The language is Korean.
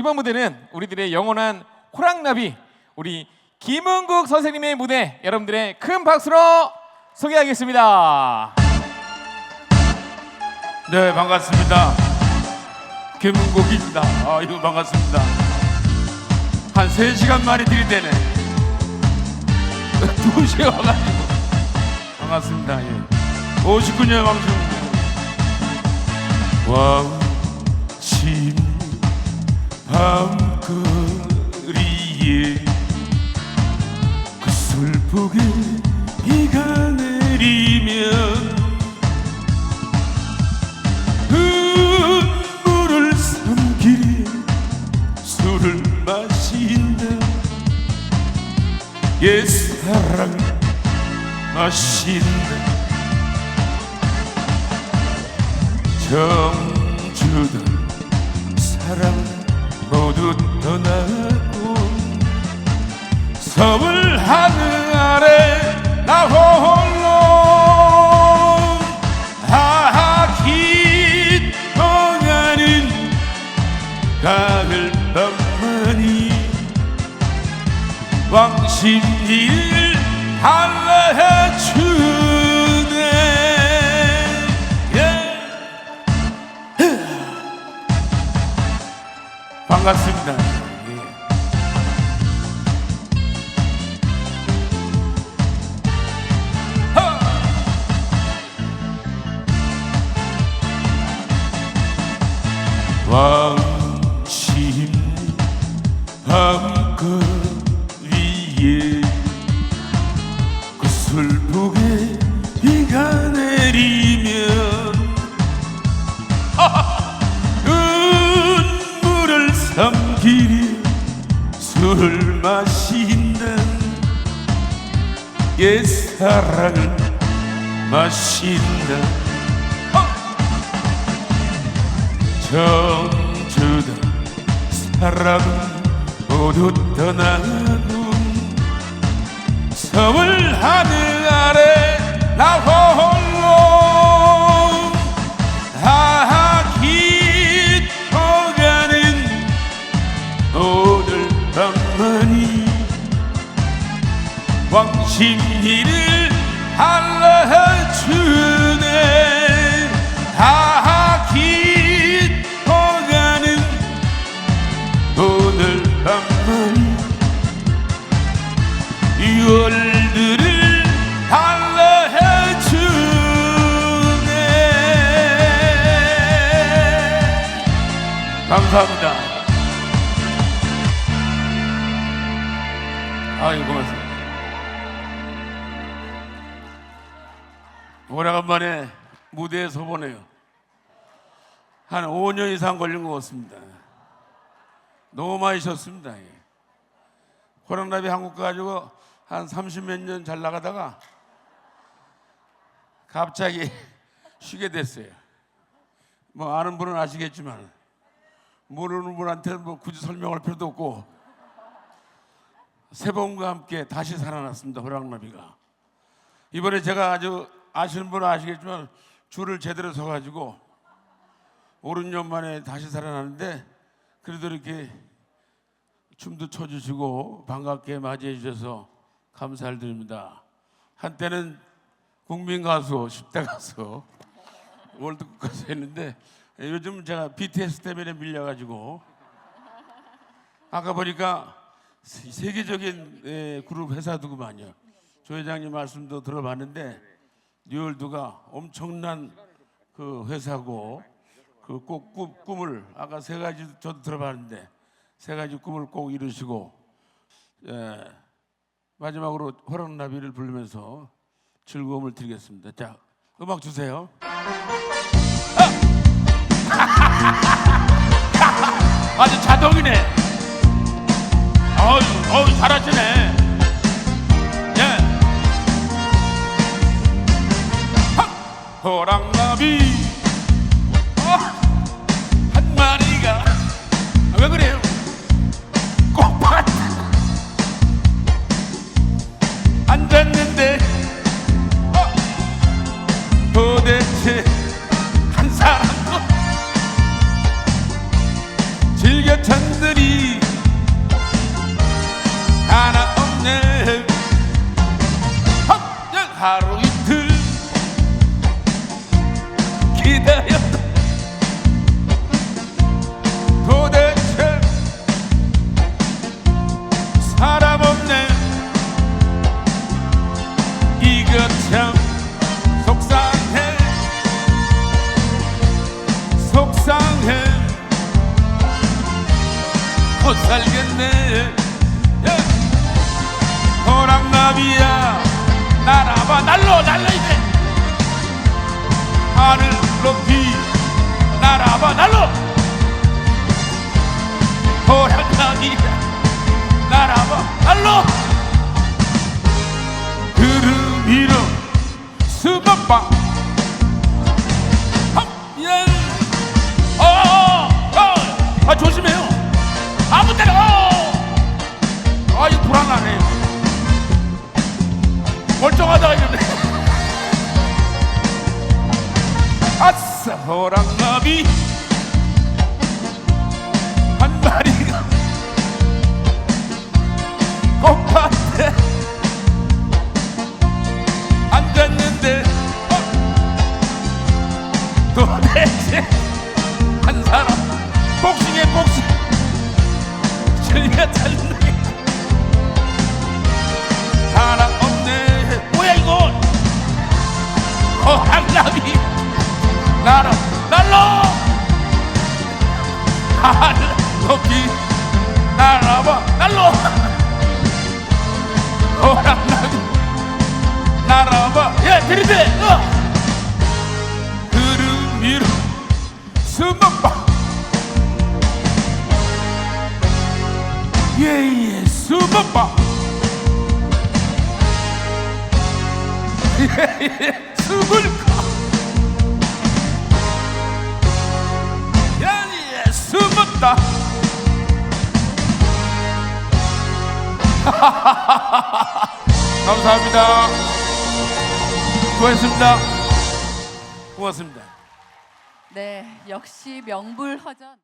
이번 무대는 우리들의 영원한 호랑나비 우리 김은국 선생님의 무대 여러분들의 큰 박수로 소개하겠습니다. 네 반갑습니다. 김은국입니다. 아 이거 반갑습니다. 한 3시간 만에 들이대네. 2시에 와가지고 반갑습니다. 예. 59년 방송 왕침 밤거리에 그 슬프게 비가 내리면 눈물을 삼키리 술을 마신다. 옛 사랑 마신다. 정주던 사랑 모두 떠나고 서울 하늘 아래 나 홀로 하하 기뻐가는 가을 밤만이 왕신 반갑습니다 예. 왕심 밤거리에 그 슬프게 비가 내리 옛사랑을 마신다. 정주던 사람 모두 떠나고 서울 왕신이를 알려주네. 하하 기뻐가는 오늘 밤만이 월들을 달래주네. 감사합니다. 아유 고맙습니다 오래간만에 무대에 서보네요 한 5년 이상 걸린 것 같습니다 너무 많이 쉬었습니다 예. 호랑나비 한국 가가지고 한 30몇 년 잘 나가다가 갑자기 쉬게 됐어요. 뭐 아는 분은 아시겠지만 모르는 분한테는 뭐 굳이 설명할 필요도 없고 세 번과 함께 다시 살아났습니다. 호랑나비가 이번에 제가 아주 아시는 분은 아시겠지만 줄을 제대로 서가지고 오른년 만에 다시 살아났는데 그래도 이렇게 춤도 춰주시고 반갑게 맞이해 주셔서 감사를 드립니다. 한때는 국민 가수, 10대 가수, 월드컵 가수 했는데 요즘 제가 BTS 때문에 밀려가지고 아까 보니까 세- 세계적인 에, 그룹 회사도구만요. 조 회장님 말씀도 들어봤는데 뉴월드가 엄청난 그 회사고 그 꼭 꿈을 아까 세 가지 저도 들어봤는데 세 가지 꿈을 꼭 이루시고 예, 마지막으로 호랑나비를 부르면서 즐거움을 드리겠습니다. 자, 음악 주세요. 아! 아주 자동이네. 어유, 어유 잘하시네. 호랑나비. 어, 한 마리가. 아, 왜 그래요? 꽃밭. 앉았는데 어, 도대체 살겠네 예. 호랑나비야 날아봐 날로 날로 이제 하늘 높이 날아봐 날로 호랑나비야 날아봐 날로 구름 위로 수박바 예. 어, 어, 어, 아 조심해요. 불안하네. 멀쩡하다가 이러네. 아싸 호랑나비 한 마리가 꽃밭 예예 수박바 예예 수불가 예예 수박다 감사합니다. 수고했습니다. 고맙습니다. 네, 역시 명불허전.